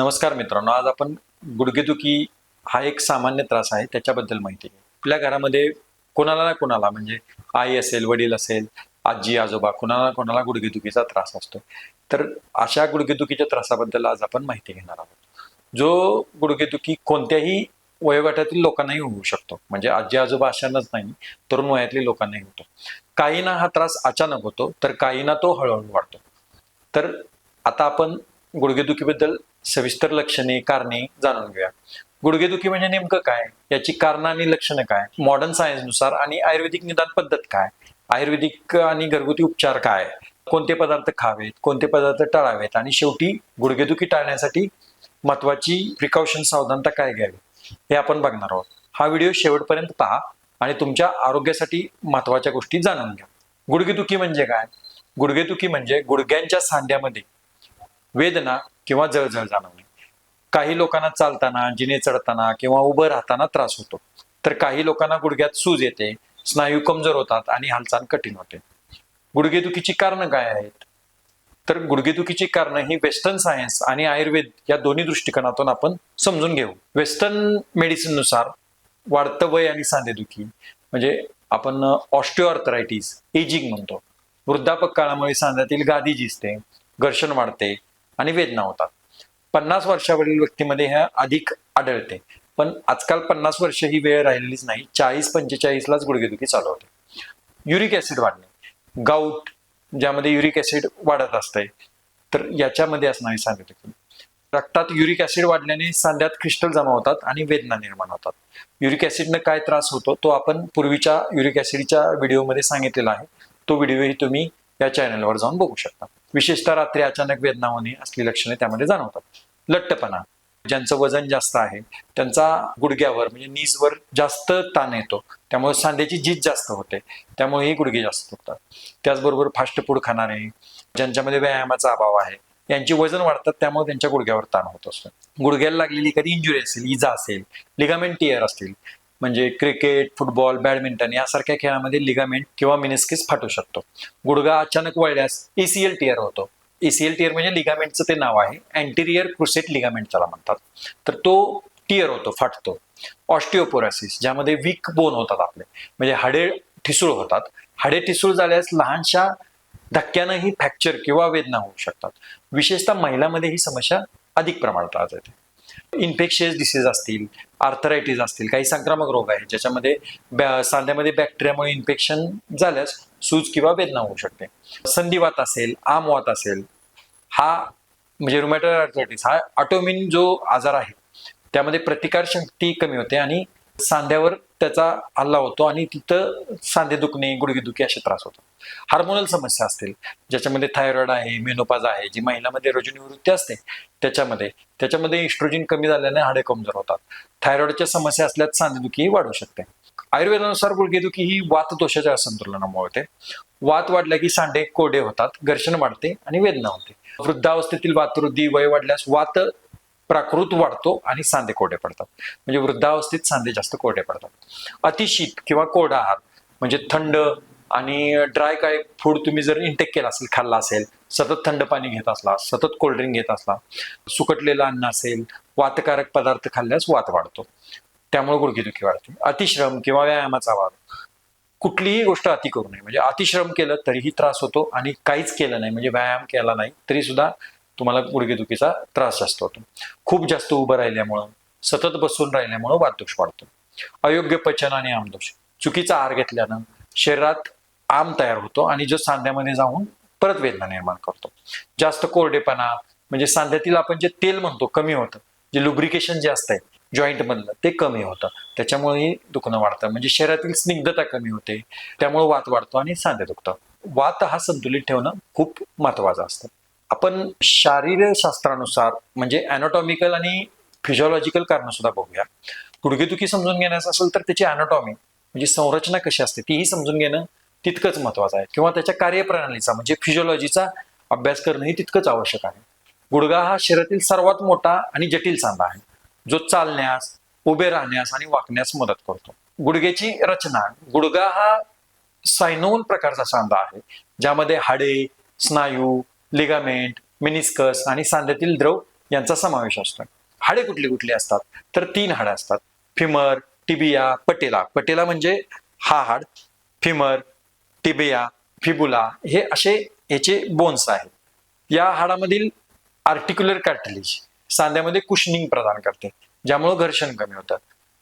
नमस्कार मित्रांनो आज आपण गुडघेदुखी हा एक सामान्य त्रास आहे त्याच्याबद्दल माहिती. घेऊ. आपल्या घरामध्ये कोणाला ना कोणाला म्हणजे आई असेल वडील असेल आजी आजोबा कोणाला ना कोणाला गुडघेदुखीचा त्रास असतो. तर अशा गुडघेदुखीच्या त्रासाबद्दल आज आपण माहिती घेणार आहोत. जो गुडघेदुखी कोणत्याही वयोगटातील लोकांनाही होऊ शकतो म्हणजे आजी आजोबा अशांनाच नाही तरुण वयातील लोकांनाही होतो. काहींना हा त्रास अचानक होतो तर काहींना तो हळूहळू वाढतो. तर आता आपण गुडघेदुखीबद्दल सविस्तर लक्षणे कारणे जाणून घेऊया. गुडघेदुखी म्हणजे नेमकं काय? याची कारणं आणि लक्षणं काय? मॉडर्न सायन्सनुसार आणि आयुर्वेदिक निदान पद्धत काय? आयुर्वेदिक आणि घरगुती उपचार काय? कोणते पदार्थ खावेत कोणते पदार्थ टाळावेत? आणि शेवटी गुडघेदुखी टाळण्यासाठी महत्वाची प्रिकॉशन सावधानता काय घ्यावी? हे आपण बघणार आहोत. हा व्हिडिओ शेवटपर्यंत पहा आणि तुमच्या आरोग्यासाठी महत्त्वाच्या गोष्टी जाणून घ्या. गुडघेदुखी म्हणजे काय? गुडघेदुखी म्हणजे गुडघ्यांच्या सांध्यामध्ये वेदना किंवा जळजळ जाणवणे. काही लोकांना चालताना जिने चढताना किंवा उभं राहताना त्रास होतो. तर काही लोकांना गुडघ्यात सूज येते स्नायू कमजोर होतात आणि हालचाल कठीण होते. गुडघेदुखीची कारणं काय आहेत? तर गुडघेदुखीची कारणं ही वेस्टर्न सायन्स आणि आयुर्वेद या दोन्ही दृष्टिकोनातून आपण समजून घेऊ. वेस्टर्न मेडिसिननुसार वाढतं वय आणि सांधेदुखी म्हणजे आपण ऑस्टिओआर्थरायटिस एजिंग म्हणतो. वृद्धापक काळामुळे सांध्यातील गादी जिसते घर्षण वाढते आणि वेदना होतात. पन्नास वर्षावरील व्यक्तीमध्ये ह्या अधिक आढळते. पण आजकाल पन्नास वर्ष ही वेळ राहिलेलीच नाही. चाळीस पंचेचाळीसलाच गुडघेदुखी चालू होते. युरिक ऍसिड वाढणे. गाऊट ज्यामध्ये युरिक ऍसिड वाढत असते तर याच्यामध्ये असणारी की रक्तात युरिक ऍसिड वाढल्याने सांध्यात क्रिस्टल जमा होतात आणि वेदना निर्माण होतात. युरिक ऍसिडनं काय त्रास होतो तो आपण पूर्वीच्या युरिक ऍसिडच्या व्हिडिओमध्ये सांगितलेला आहे. तो व्हिडिओही तुम्ही या चॅनलवर जाऊन बघू शकता. विशेषतः रात्री अचानक वेदना होणे असली लक्षणे त्यामध्ये जाणवतात. लठ्ठपणा ज्यांचं वजन जास्त आहे त्यांचा गुडघ्यावर म्हणजे नीजवर जास्त ताण येतो. त्यामुळे सांध्याची झीज जास्त होते. त्यामुळे ही गुडघे जास्त होतात त्याचबरोबर फास्ट फूड खाणारे ज्यांच्यामध्ये व्यायामाचा अभाव आहे यांची वजन वाढतात त्यामुळे त्यांच्या गुडघ्यावर ताण होत असतो. गुडघ्याला लागलेली कधी इंजुरी असेल इजा असेल लिगामेंट टियर असतील म्हणजे क्रिकेट फुटबॉल बॅडमिंटन यासारख्या खेळामध्ये लिगामेंट किंवा मिनिस्किस फाटू शकतो. गुडघा अचानक वळल्यास एसीएल टियर होतो. एसीएल टियर म्हणजे लिगामेंटचं ते नाव आहे. अँटिरियर क्रुसेट लिगामेंट त्याला म्हणतात. तर तो टियर होतो फाटतो. ऑस्टिओपोरासिस ज्यामध्ये वीक बोन होतात आपले. म्हणजे हाडे ठिसूळ होतात. हाडे ठिसूळ झाल्यास लहानशा धक्क्यानंही फ्रॅक्चर किंवा वेदना होऊ शकतात. विशेषतः महिलांमध्ये ही समस्या अधिक प्रमाणात आढळते. इन्फेक्शियस डिसीज असतील आर्थरायटीज असतील काही संक्रामक रोग आहेत ज्याच्यामध्ये बॅ- सांध्यामध्ये बॅक्टेरियामुळे इन्फेक्शन झाल्यास सूज किंवा वेदना होऊ शकते. संधिवात असेल आमवात असेल हा म्हणजे रुमॅटॉइड आर्थरायटिस हा ऑटोमिन जो आजार आहे त्यामध्ये प्रतिकार शक्ती कमी होते आणि सांध्यावर त्याचा हल्ला होतो आणि तिथं सांधे दुखणे गुडघे दुखी असे त्रास होतात. हार्मोनल समस्या असतील ज्याच्यामध्ये थायरॉइड आहे मेनोपाज आहे जी महिलामध्ये रजोनिवृत्ती असते त्याच्यामध्ये त्याच्यामध्ये इस्ट्रोजिन कमी झाल्याने हाडे कमजोर होतात. थायरॉइडच्या समस्या असल्यास सांधेदुखी वाढू शकते. आयुर्वेदानुसार गुडघेदुखी ही वात दोषाच्या असंतुलनामुळे होते. वात वाढल्या की सांडे कोडे होतात घर्षण वाढते आणि वेदना होते. वृद्धावस्थेतील वातवृद्धी वय वाढल्यास वात प्राकृत वाढतो आणि सांधे कोरडे पडतात. म्हणजे वृद्धावस्थेत सांधे जास्त कोरडे पडतात. अतिशीत किंवा कोरडा आहार म्हणजे थंड आणि ड्राय काय फूड तुम्ही जर इंटेक केला असेल खाल्ला असेल सतत थंड पाणी घेत असला सतत कोल्ड्रिंक घेत असला सुकटलेलं अन्न असेल वातकारक पदार्थ खाल्ल्यास वात वाढतो. त्यामुळे गुडघेदुखी वाढते अतिश्रम किंवा व्यायामाचा वाढ कुठलीही गोष्ट अति करू नये. म्हणजे अतिश्रम केलं तरीही त्रास होतो आणि काहीच केलं नाही. म्हणजे व्यायाम केला नाही तरी सुद्धा तुम्हाला गुडघेदुखीचा त्रास जास्त होतो. खूप जास्त उभं राहिल्यामुळं सतत बसून राहिल्यामुळं वातदोष वाढतो अयोग्य पचन आणि आमदोष. चुकीचा आहार घेतल्यानं शरीरात आम तयार होतो आणि जो सांध्यामध्ये जाऊन परत वेदना निर्माण करतो. जास्त कोरडेपणा म्हणजे सांध्यातील आपण जे तेल म्हणतो कमी होतं. जे लुब्रिकेशन जे असतंय जॉईंट मधलं ते कमी होतं. त्याच्यामुळेही दुखणं वाढतं. म्हणजे शरीरातील स्निग्धता कमी होते. त्यामुळे वात वाढतो आणि सांधे दुखतं. वात हा संतुलित ठेवणं खूप महत्वाचं असतं. आपण शास्त्रानुसार म्हणजे अॅनाटॉमिकल आणि फिजिओलॉजिकल कारण सुद्धा बघूया. गुडघेदुखी समजून घेण्याचं असेल तर त्याची अॅनाटॉमी म्हणजे संरचना कशी असते तीही समजून घेणं तितकंच महत्वाचं आहे. किंवा त्याच्या कार्यप्रणालीचा म्हणजे फिजिओलॉजीचा अभ्यास करणंही तितकंच आवश्यक आहे. गुडघा हा शरीरातील सर्वात मोठा आणि जटिल सांधा आहे. जो चालण्यास उभे राहण्यास आणि वाकण्यास मदत करतो. गुडघ्याची रचना गुडघा हा सायनोल प्रकारचा सांधा आहे. ज्यामध्ये हाडे स्नायू लिगामेंट मिनिस्कस आणि सांध्यातील द्रव यांचा समावेश असतो. हाडे कुठली कुठली असतात? तर तीन हाडं असतात. फिमर टिबिया पटेला. पटेला म्हणजे हा हाड. फिमर टिबिया फिबुला हे असे याचे बोन्स आहेत. या हाडामधील आर्टिक्युलर कार्टिलेज सांध्यामध्ये कुशनिंग प्रदान करते ज्यामुळे घर्षण कमी होतं.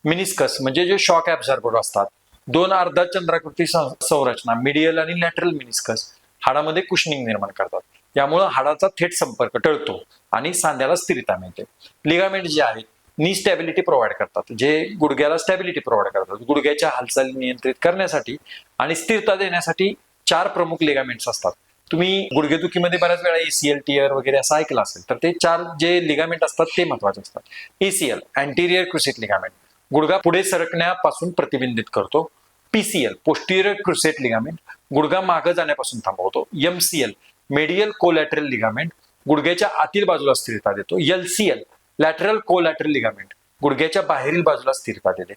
मिनिस्कस म्हणजे जे शॉक ऍब्झॉर्बर असतात दोन अर्धा चंद्राकृती संरचना मिडियल आणि लॅटरल मिनिस्कस हाडामध्ये कुशनिंग निर्माण करतात. यामुळे हाडाचा थेट संपर्क टळतो आणि सांध्याला स्थिरता मिळते. लिगामेंट जे आहेत नी स्टॅबिलिटी प्रोव्हाइड करतात. जे गुडघ्याला स्टॅबिलिटी प्रोव्हाइड करतात. गुडघ्याच्या हालचाली नियंत्रित करण्यासाठी आणि स्थिरता देण्यासाठी चार प्रमुख लिगामेंट्स असतात. तुम्ही गुडघेदुखीमध्ये बऱ्याच वेळा एसीएल टीयर वगैरे असं ऐकलं असेल तर ते चार जे लिगामेंट असतात ते महत्त्वाचे असतात. एसीएल अँटिरियर क्रुसेट लिगामेंट गुडघा पुढे सरकण्यापासून प्रतिबिंबित करतो. पीसीएल पोस्टिरियर क्रुसेट लिगामेंट गुडघा मागं जाण्यापासून थांबवतो. एमसीएल मेडियल कोलॅटरल लिगामेंट गुडघ्याच्या आतील बाजूला स्थिरता देतो. एलसीएल लॅटरल कोलॅटरल लिगामेंट गुडघ्याच्या बाहेरील बाजूला स्थिरता देते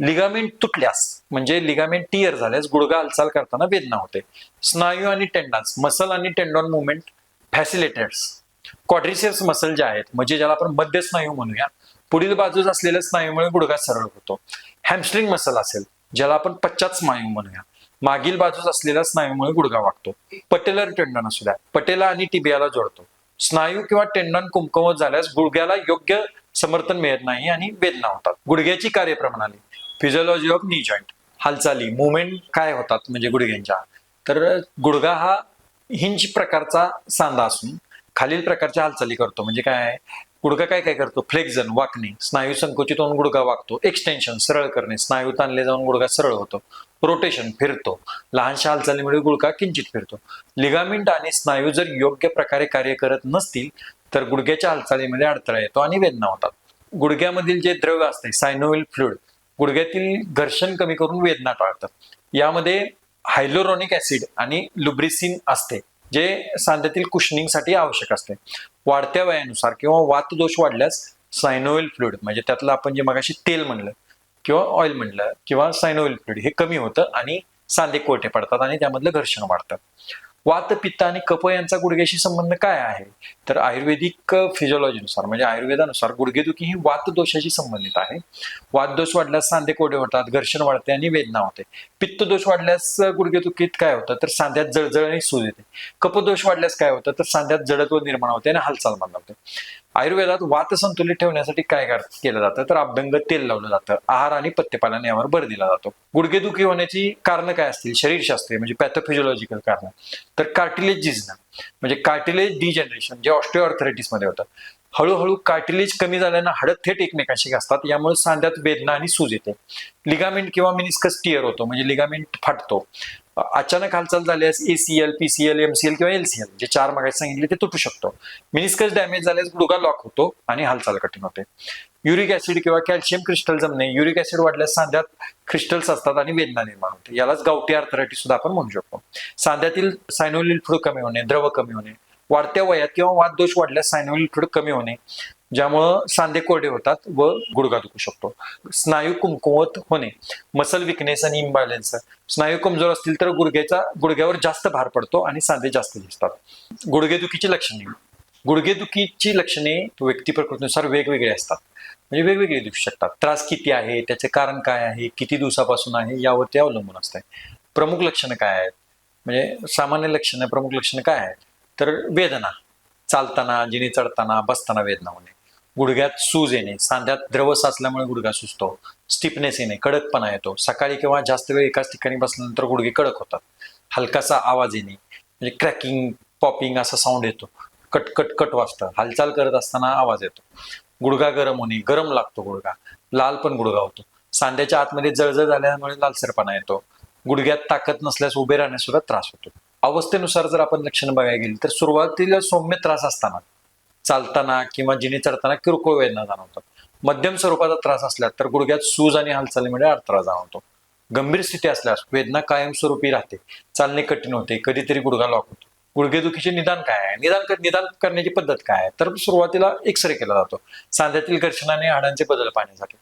लिगामेंट तुटल्यास म्हणजे लिगामेंट टियर झाल्यास गुडघा हालचाल करताना वेदना होते. स्नायू आणि टेंडन्स मसल आणि tendon movement facilitated quadriceps muscle जे आहेत म्हणजे ज्याला आपण मध्य स्नायू म्हणूया पुढील बाजूस असलेल्या स्नायूमुळे गुडघा सरळ होतो. हॅमस्ट्रिंग मसल असेल ज्याला आपण पश्चात स्नायू म्हणूया. मागील बाजूस असलेल्या स्नायूमुळे गुडघा वागतो पटेलर टेंडन असू द्या पटेला आणि टिबियाला जोडतो. स्नायू किंवा टेंडन कुमकुमत झाल्यास गुडघ्याला योग्य समर्थन मिळत नाही आणि वेदना होतात. गुडघ्याची कार्यप्रणाली फिजिओलॉजी ऑफ नी जॉईंट हालचाली मुवमेंट काय होतात म्हणजे गुडघ्यांच्या? तर गुडघा हा हिंज प्रकारचा सांधा असून खालील प्रकारच्या हालचाली करतो. म्हणजे काय? आहे गुडघा काय काय करतो? फ्लेक्झन वाकणे स्नायू संकुचित होऊन गुडघा वागतो. एक्सटेन्शन सरळ करणे स्नायू ताणले जाऊन गुडघा सरळ होतो. रोटेशन फिरतो. लहानशा हालचालीमुळे गुडघा किंचित फिरतो. लिगामेंट आणि स्नायू जर योग्य प्रकारे कार्य करत नसतील तर गुडघ्याच्या हालचालीमध्ये अडथळा येतो आणि वेदना होतात. गुडघ्यामधील जे द्रव्य असते सायनोविल फ्लुइड गुडघ्यातील घर्षण कमी करून वेदना टाळतात. यामध्ये हायलोरॉनिक ऍसिड आणि लुब्रिसिन असते जे सांध्यातील कुशनिंगसाठी आवश्यक असते. वाढत्या वयानुसार किंवा वातदोष वाढल्यास सायनोविल फ्लुइड म्हणजे त्यातलं आपण जे मगाशी तेल म्हणलं किंवा ऑइल म्हणलं किंवा सायनोविल फ्लुइड हे कमी होतं आणि सांधे कोरटे पडतात आणि त्यामधलं घर्षण वाढतं. वात पित्त आणि कफ यांचा गुडघ्याशी संबंध काय आहे? तर आयुर्वेदिक फिजिओलॉजीनुसार म्हणजे आयुर्वेदानुसार गुडघेदुखी ही वात दोषाशी संबंधित आहे. वात दोष वाढल्यास सांधे कोरडे होतात घर्षण वाढते आणि वेदना होते. पित्त दोष वाढल्यास गुडघेदुखीत काय होतं? तर सांध्यात जळजळ आणि सूज येते. कपदोष वाढल्यास काय होतं? तर सांध्यात जडत्व निर्माण होते आणि हालचाल मंदावते आयुर्वेदात वात संतुलित ठेवण्यासाठी काय केलं जातं? तर अभ्यंग तेल लावलं जातं. आहार आणि पथ्यपालन यावर भर दिला जातो. गुडघेदुखी होण्याची कारणं काय असतील? शरीरशास्त्रीय म्हणजे पॅथोफिजिओलॉजिकल कारण. तर कार्टिलेज जिजणं म्हणजे कार्टिलेज डिजनरेशन जे ऑस्टिओआर्थरायटिसमध्ये होतं. हळूहळू कार्टिलेज कमी झाल्यानं हाडं थेट एकमेकांशी घासतात. यामुळे सांध्यात वेदना आणि सूज येते. लिगामेंट किंवा मिनिस्कस टिअर होतो म्हणजे लिगामेंट फाटतो. अचानक हालचाल झाल्यास एसीएल पीसीएल एमसीएल किंवा एलसीएल जे चार मागायचे सांगितले ते तुटू शकतो. मिनिस्कस डॅमेज झाल्यास गुडघा लॉक होतो आणि हालचाल कठीण होते. युरिक ऍसिड किंवा कॅल्शियम क्रिस्टल जमणे. युरिक ऍसिड वाढल्यास सांध्यात क्रिस्टल्स असतात आणि वेदना निर्माण होते. यालाच गावठी आर्थरायटी सुद्धा आपण म्हणू शकतो. सांध्यातील सायनोलिल फ्लू कमी होणे द्रव कमी होणे वाढत्या वयात किंवा वाददोष वाढल्यास सायनोलिल थोडं कमी होणे ज्यामुळं सांधे कोरडे होतात व गुडघा दुखू शकतो. स्नायू कुमकुवत होणे मसल विकनेस आणि इम्बॅलन्स स्नायू कमजोर असतील तर गुडघ्याचा गुडघ्यावर जास्त भार पडतो आणि सांधे जास्त दिसतात. गुडघेदुखीची लक्षणे. गुडघेदुखीची लक्षणे व्यक्ती प्रकृतीनुसार वेगवेगळी असतात. म्हणजे वेगवेगळी दिसू शकतात. त्रास किती आहे त्याचे कारण काय आहे किती दिवसापासून आहे यावरती अवलंबून असते प्रमुख लक्षणं काय आहेत? म्हणजे सामान्य लक्षणं प्रमुख लक्षणं काय आहेत? तर वेदना चालताना जिने चढताना बसताना वेदना होणे. गुडघ्यात सूज येणे सांध्यात द्रव साचल्यामुळे गुडघा सुजतो स्टिफनेस येणे कडकपणा येतो. सकाळी किंवा जास्त वेळ एकाच ठिकाणी बसल्यानंतर गुडघे कडक होतात. हलकासा आवाज येणे म्हणजे क्रॅकिंग पॉपिंग असा साऊंड येतो. कट कट कट वाजतं. हालचाल करत असताना आवाज येतो. गुडघा गरम होणे गरम लागतो गुडघा. लाल पण गुडघा होतो. सांध्याच्या आतमध्ये जळजळ झाल्यामुळे लालसरपणा येतो. गुडघ्यात ताकद नसल्यास उभे राहण्यास सुद्धा त्रास होतो. अवस्थेनुसार जर आपण लक्षणं बघायला गेली तर सुरुवातीला सौम्य त्रास असताना चालताना किंवा जिने चढताना किरकोळ वेदना जाणवतात. मध्यम स्वरूपाचा त्रास असला तर गुडघ्यात सूज आणि हालचालीमुळे अडथळा जाणवतो. गंभीर स्थिती असल्यास वेदना कायमस्वरूपी राहते चालणे कठीण होते कधीतरी गुडघा लॉक होतो. गुडघेदुखीचे निदान काय आहे? निदान कर- निदान करण्याची पद्धत काय आहे? तर सुरुवातीला एक्सरे केला जातो. सांध्यातील घर्षणाने हाडांचे बदल पाहण्यासाठी.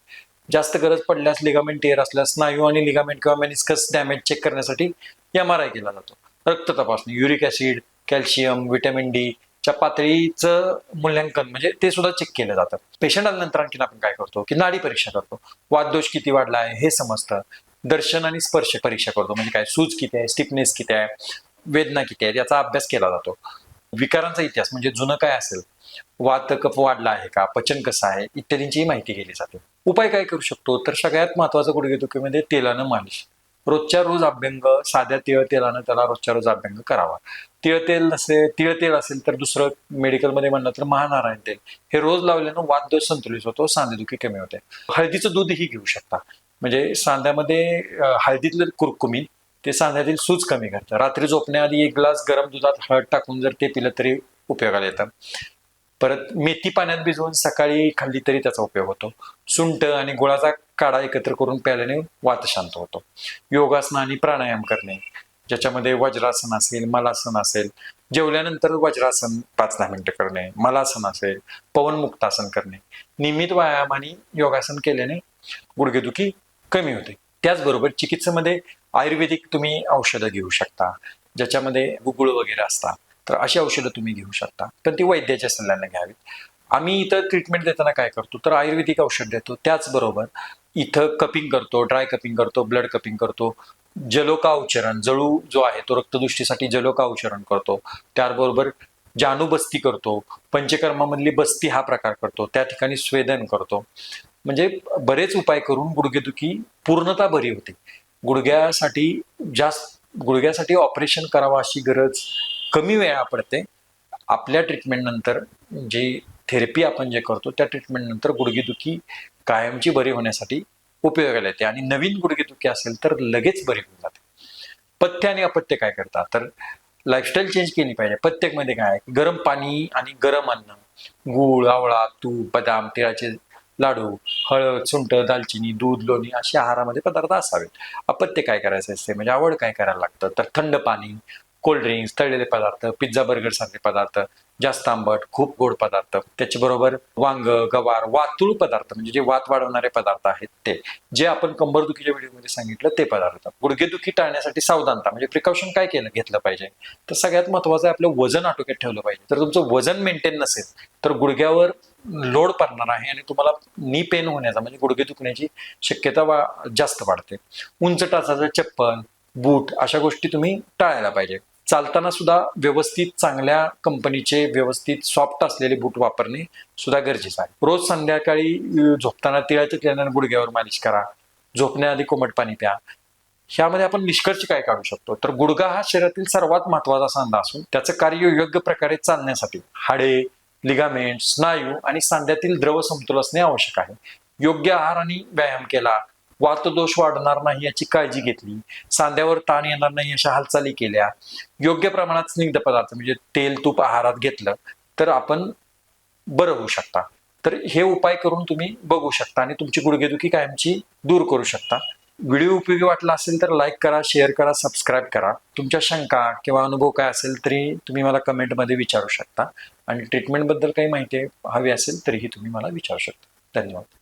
जास्त गरज पडल्यास लिगामेंट टेअर असल्यास स्नायू आणि लिगामेंट किंवा मेनिस्कस डॅमेज चेक करण्यासाठी एम आर आय केला जातो. रक्त तपासणी uric acid calcium vitamin D च्या पातळीचं मूल्यांकन म्हणजे ते सुद्धा चेक केलं जातं. पेशंट आल्यानंतर आणखीन आपण काय करतो? की नाडी परीक्षा करतो. वाददोष किती वाढला आहे हे समजतं. दर्शन आणि स्पर्श परीक्षा करतो. म्हणजे काय? सूज किती आहे? स्टिफनेस किती आहे? वेदना किती आहे याचा अभ्यास केला जातो. विकारांचा इतिहास म्हणजे जुनं काय असेल? वात कप वाढला आहे का? पचन कसं आहे? इत्यादींचीही माहिती केली जाते. उपाय काय करू शकतो? तर सगळ्यात महत्वाचं गुडघेदुखीमध्ये तेलानं मालिश. रोजच्या रोज अभ्यंग साध्या तिळ तेलानं त्याला रोजच्या रोज अभ्यंग करावा. तिळ तेल नसेल तिळ तेल असेल तर दुसरं मेडिकलमध्ये म्हणलं तर महानारायण तेल. हे रोज लावल्यानं वाददोष संतुलित होतो सांधेदुखी कमी होते. हळदीचं दूधही घेऊ शकता. म्हणजे सांध्यामध्ये हळदीतलं कुरकुमीन ते सांध्यातील सूज कमी करतं. रात्री झोपण्याआधी एक ग्लास गरम दुधात हळद टाकून जर ते पिलं तरी उपयोगाला येतं. परत मेथी पाण्यात भिजवून सकाळी खाल्ली तरी त्याचा उपयोग होतो. सुंट आणि गुळाचा काढा एकत्र करून प्यायल्याने वात शांत होतो. योगासन आणि प्राणायाम करणे ज्याच्यामध्ये वज्रासन असेल मलासन असेल जेवल्यानंतर वज्रासन पाच दहा मिनिटं करणे मलासन असेल पवनमुक्तासन करणे. नियमित व्यायाम आणि योगासन केल्याने गुडघेदुखी कमी होते. त्याचबरोबर चिकित्सेमध्ये आयुर्वेदिक तुम्ही औषधं घेऊ शकता ज्याच्यामध्ये गुगुळ वगैरे असतात. तर अशी औषधं तुम्ही घेऊ शकता. पण ती वैद्याच्या सल्ल्याने घ्यावीत. आम्ही इथं ट्रीटमेंट देताना काय करतो? तर आयुर्वेदिक औषध देतो. त्याचबरोबर इथं कपिंग करतो ड्राय कपिंग करतो ब्लड कपिंग करतो. जलोका उच्चारण जळू जो आहे तो रक्तदृष्टीसाठी जलोका उच्चारण करतो. त्याबरोबर जानू बस्ती करतो. पंचकर्मामधली बस्ती हा प्रकार करतो. त्या ठिकाणी स्वेदन करतो. म्हणजे बरेच उपाय करून गुडघेदुखी पूर्णता बरी होते. गुडघ्यासाठी जास्त गुडघ्यासाठी ऑपरेशन करावं अशी गरज कमी वेळा पडते. आपल्या ट्रीटमेंट नंतर जे थेरपी आपण जे करतो त्या ट्रीटमेंट नंतर गुडघेदुखी कायमची बरी होण्यासाठी उपयोगाला येते. आणि नवीन गुडघेदुखी असेल तर लगेच बरी होऊन जाते. पथ्य आणि अपत्य काय करतात? तर लाईफस्टाईल चेंज केली पाहिजे. प्रत्येकमध्ये काय? आहे? गरम पाणी आणि गरम अन्न. गूळ आवळा तूप बदाम तिळाचे लाडू हळद सुंट दालचिनी दूध लोणी असे आहारामध्ये पदार्थ असावेत. अपत्य काय करायचं असते? म्हणजे आवड काय करायला लागतं? तर थंड पाणी कोल्ड्रिंक्स तळलेले पदार्थ पिझ्झा बर्गर सारखे पदार्थ जास्त आंबट खूप गोड पदार्थ. त्याच्याबरोबर वांग गवार वातुळ पदार्थ म्हणजे जे वात वाढवणारे पदार्थ आहेत ते. जे आपण कंबरदुखीच्या व्हिडिओमध्ये सांगितलं ते पदार्थ. गुडघेदुखी टाळण्यासाठी सावधानता म्हणजे प्रिकॉशन काय केलं घेतलं पाहिजे. तर सगळ्यात महत्वाचं आहे आपलं वजन आटोक्यात ठेवलं पाहिजे. तर तुमचं वजन मेंटेन नसेल तर गुडघ्यावर लोड पडणार आहे आणि तुम्हाला नी पेन होण्याचा म्हणजे गुडघे दुखण्याची शक्यता वा जास्त वाढते. उंच टाचाचं चप्पल बूट अशा गोष्टी तुम्ही टाळायला पाहिजे. चालताना सुद्धा व्यवस्थित चांगल्या कंपनीचे व्यवस्थित सॉफ्ट असलेले बूट वापरणे सुद्धा गरजेचं आहे. रोज संध्याकाळी झोपताना तिळाच्या तेलाने गुडघ्यावर मालिश करा झोपण्याआधी कोमट पाणी प्या. ह्यामध्ये आपण निष्कर्ष काय काढू शकतो? तर गुडघा हा शरीरातील सर्वात महत्त्वाचा सांधा असून त्याचं कार्य योग्य प्रकारे चालण्यासाठी हाडे लिगामेंट स्नायू आणि सांध्यातील द्रव समतोल असणे आवश्यक आहे. योग्य आहार आणि व्यायाम केला वातदोष वाढणार नाही याची काळजी घेतली. सांध्यावर ताण येणार नाही अशा हालचाली केल्या. योग्य प्रमाणात स्निग्ध पदार्थ म्हणजे तेल तूप आहारात घेतलं तर आपण बरं होऊ शकता. तर हे उपाय करून तुम्ही बघू शकता आणि तुमची गुडघेदुखी कायमची दूर करू शकता. व्हिडिओ उपयोगी वाटला असेल तर लाईक करा शेअर करा सबस्क्राईब करा. तुमच्या शंका किंवा अनुभव काय असेल तरी तुम्ही मला कमेंटमध्ये विचारू शकता. आणि ट्रीटमेंटबद्दल काही माहिती हवी असेल तरीही तुम्ही मला विचारू शकता. धन्यवाद.